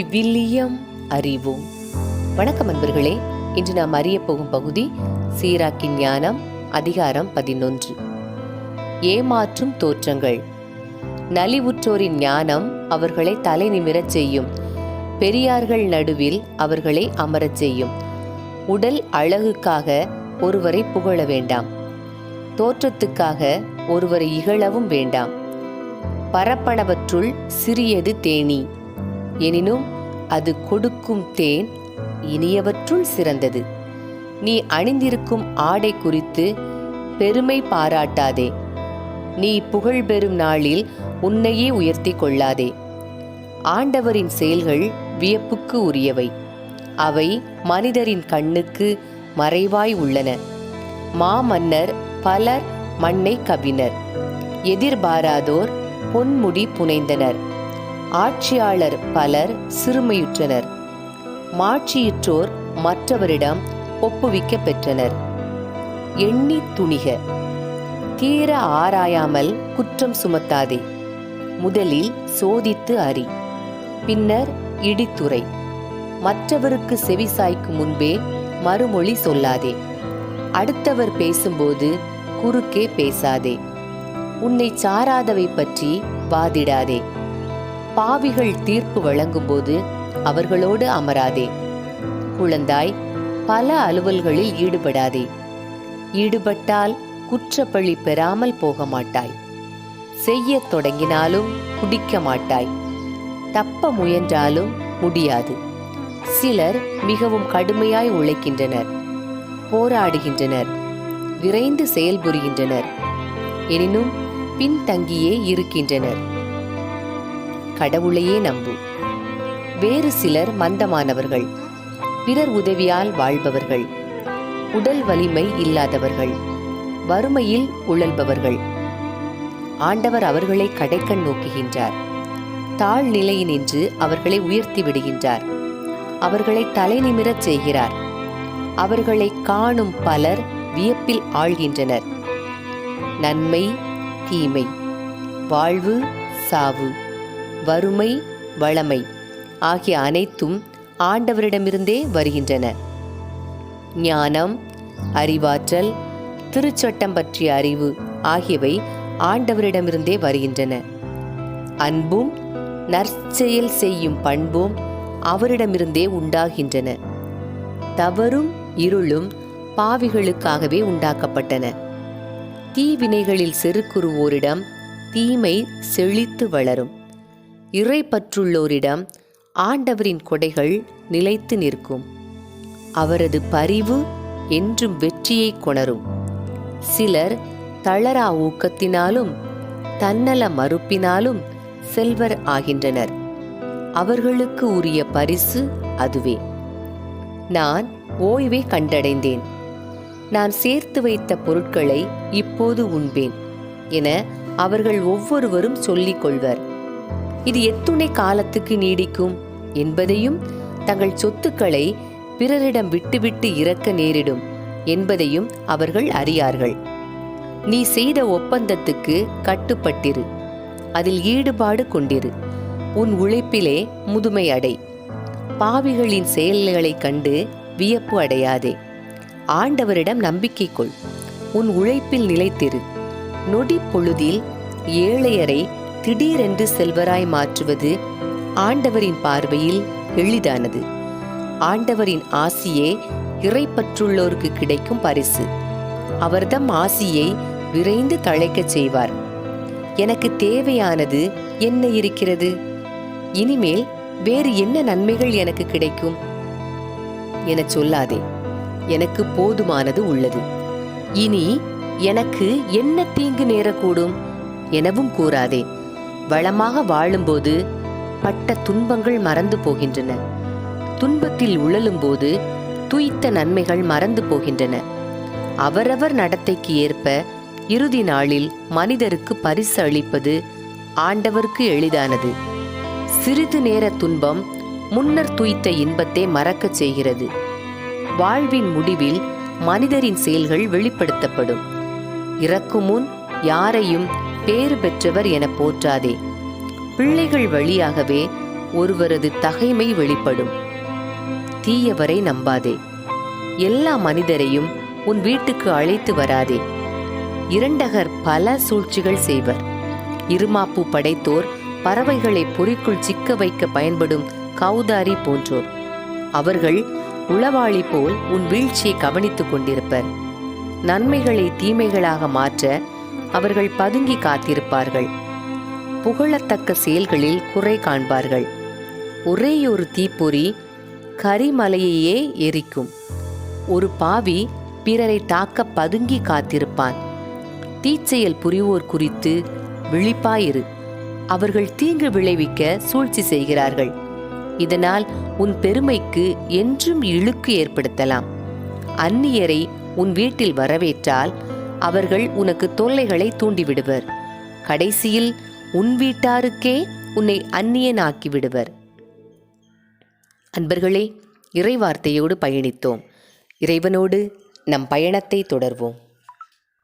விவிலியம் அறிவோம். வணக்கம் அன்பர்களே இன்று நாம் அறிய போகும் பகுதி சீராக்கின் ஞானம் அதிகாரம் பதினொன்று. ஏமாற்றும் தோற்றங்கள். நலிவுற்றோரின் ஞானம் அவர்களை தலை நிமிரச் செய்யும். பெரியார்கள் நடுவில் அவர்களை அமரச் செய்யும். உடல் அழகுக்காக ஒருவரை புகழ வேண்டாம். தோற்றத்துக்காக ஒருவரை இகழவும் வேண்டாம். பரப்பனவற்றுள் சிறியது தேனீ. எனினும் அது கொடுக்கும் தேன் இனியவற்றுள் சிறந்தது. நீ அணிந்திருக்கும் ஆடை குறித்து பெருமை பாராட்டாதே. நீ புகழ் பெறும் நாளில் உன்னையே உயர்த்தி கொள்ளாதே. ஆண்டவரின் செயல்கள் வியப்புக்கு உரியவை. அவை மனிதரின் கண்ணுக்கு மறைவாய் உள்ளன. மாமன்னர் பலர் மண்ணை கவினர். எதிர்பாராதோர் பொன்முடி புனைந்தனர். ஆட்சியாளர் பலர் சிறுமையுற்றனர். மாட்சியுற்றோர் மற்றவரிடம் ஒப்புவிக்க பெற்றனர் எண்ணி துணிக. தீர ஆராயாமல் குற்றம் சுமத்தாதே. முதலில் சோதித்து அறி. பின்னர் இடித்துறை. மற்றவருக்கு செவிசாய்க்கும் முன்பே மறுமொழி சொல்லாதே. அடுத்தவர் பேசும்போது குறுக்கே பேசாதே. உன்னை சாராதவை பற்றி வாதிடாதே. பாவிகள் தீர்ப்பு வழங்கும்போது அவர்களோடு அமராதே. குழந்தாய் பல அலுவல்களில் ஈடுபடாதே. ஈடுபட்டால் குற்றப்பழி பெறாமல் போக மாட்டாய் செய்யத் தொடங்கினாலும் குடிக்க மாட்டாய். தப்ப முயன்றாலும் முடியாது. சிலர் மிகவும் கடுமையாய் உழைக்கின்றனர். போராடுகின்றனர். விரைந்து செயல்புரிகின்றனர். எனினும் பின்தங்கியே இருக்கின்றனர். கடவுளையே நம்பு. வேறு சிலர் மந்தமானவர்கள் பிறர் உதவியால் வாழ்பவர்கள் உடல் வலிமை இல்லாதவர்கள் வறுமையில் உழல்பவர்கள். ஆண்டவர் அவர்களை கடைக்கண் நோக்குகின்றார். தாழ்நிலையினின்று அவர்களை உயர்த்தி விடுகின்றார். அவர்களை தலை நிமிரச் செய்கிறார். அவர்களை காணும் பலர் வியப்பில் ஆழ்கின்றனர். நன்மை தீமை. வாழ்வு சாவு. வறுமை வளமை ஆகிய அனைத்தும் ஆண்டவரிடமிருந்தே வருகின்றன. ஞானம் அறிவாற்றல் திருச்சட்டம் பற்றிய அறிவு ஆகியவை ஆண்டவரிடமிருந்தே வருகின்றன. அன்பும் நற்செயல் செய்யும் பண்பும் அவரிடமிருந்தே உண்டாகின்றன. தவறும் இருளும் பாவிகளுக்காகவே உண்டாக்கப்பட்டன. தீவினைகளில் செருக்குறுவோரிடம் தீமை செழித்து வளரும். இறைப்பற்றுள்ளோரிடம் ஆண்டவரின் கொடைகள் நிலைத்து நிற்கும். அவரது பரிவு என்றும் வெற்றியை கொணரும். சிலர் தளரா ஊக்கத்தினாலும் தன்னல மறுப்பினாலும் செல்வர் ஆகின்றனர். அவர்களுக்கு உரிய பரிசு அதுவே. நான் ஓய்வை கண்டடைந்தேன். நான் சேர்த்து வைத்த பொருட்களை இப்போது உண்பேன் என அவர்கள் ஒவ்வொருவரும் சொல்லிக் கொள்வர். இது எத்துணை காலத்துக்கு நீடிக்கும் என்பதையும் தங்கள் சொத்துக்களை பிறரிடம் விட்டுவிட்டு இறக்க நேரிடும் என்பதையும் அவர்கள் அறியார்கள். நீ செய்த ஒப்பந்தத்துக்கு கட்டுப்பட்டிரு. அதில் ஈடுபாடு கொண்டிரு. உன் உழைப்பிலே முதுமை அடை. பாவிகளின் செயல்களைக் கண்டு வியப்பு அடையாதே. ஆண்டவரிடம் நம்பிக்கை கொள். உன் உழைப்பில் நிலைத்திரு. நொடி பொழுதில் ஏழையரை திடீரென்று செல்வராய் மாற்றுவது ஆண்டவரின் பார்வையில் எளிதானது. ஆண்டவரின் ஆசியே இறைப்பற்றுள்ளோருக்கு கிடைக்கும் பரிசு. அவர்தம் ஆசியை விரைந்து தழைக்கச் செய்வார். எனக்கு தேவையானது என்ன இருக்கிறது? இனிமேல் வேறு என்ன நன்மைகள் எனக்கு கிடைக்கும்? எனச் சொல்லாதே எனக்கு போதுமானது உள்ளது. இனி எனக்கு என்ன தீங்கு நேரக்கூடும்? எனவும் கூறாதே வளமாக வாழும்போது பட்ட துன்பங்கள் மறந்து போகின்றன. துன்பத்தில் உழலும்போது துய்த்த நன்மைகள் மறந்து போகின்றன. அவரவர் நடத்தைக்கு ஏற்ப இறுதி நாளில் மனிதருக்கு பரிசு அளிப்பது ஆண்டவருக்கு எளிதானது. சிறிது நேர துன்பம் முன்னர் துய்த்த இன்பத்தை மறக்கச் செய்கிறது. வாழ்வின் முடிவில் மனிதரின் செயல்கள் வெளிப்படுத்தப்படும். இறக்கும் முன் யாரையும் பேறு பெற்றவர் என போற்றாதே. பிள்ளைகள் வழியாகவே ஒருவரது தகைமை வெளிப்படும். தீயவரை நம்பாதே. எல்லா மனிதரையும் உன் வீட்டுக்கு அழைத்து வராதே. இரண்டகர் பல சூழ்ச்சிகள் செய்வர். இருமாப்பு படைத்தோர் பறவைகளை பொறிக்குள் சிக்க வைக்க பயன்படும் கௌதாரி போன்றோர். அவர்கள் உளவாளி போல் உன் வீழ்ச்சியை கவனித்துக் கொண்டிருப்பர். நன்மைகளை தீமைகளாக மாற்ற அவர்கள் பதுங்கி காத்திருப்பார்கள். புகழத்தக்க செயல்களில் குறை காண்பார்கள். ஒரேயொரு தீப்பொறி கரிமலையையே எரிக்கும். ஒரு பாவி பிறரை தாக்க பதுங்கி காத்திருப்பான். தீச்செயல் புரிவோர் குறித்து விழிப்பாயிரு. அவர்கள் தீங்கு விளைவிக்க சூழ்ச்சி செய்கிறார்கள். இதனால் உன் பெருமைக்கு என்றும் இழுக்கு ஏற்படுத்தலாம். அந்நியரை உன் வீட்டில் வரவேற்றால் அவர்கள் உனக்கு தொல்லைகளை தூண்டிவிடுவர். கடைசியில் உன் வீட்டாருக்கே உன்னை அந்நியனாக்கி விடுவர் அன்பர்களே இறைவார்த்தையோடு பயணித்தோம். இறைவனோடு நம் பயணத்தை தொடர்வோம்.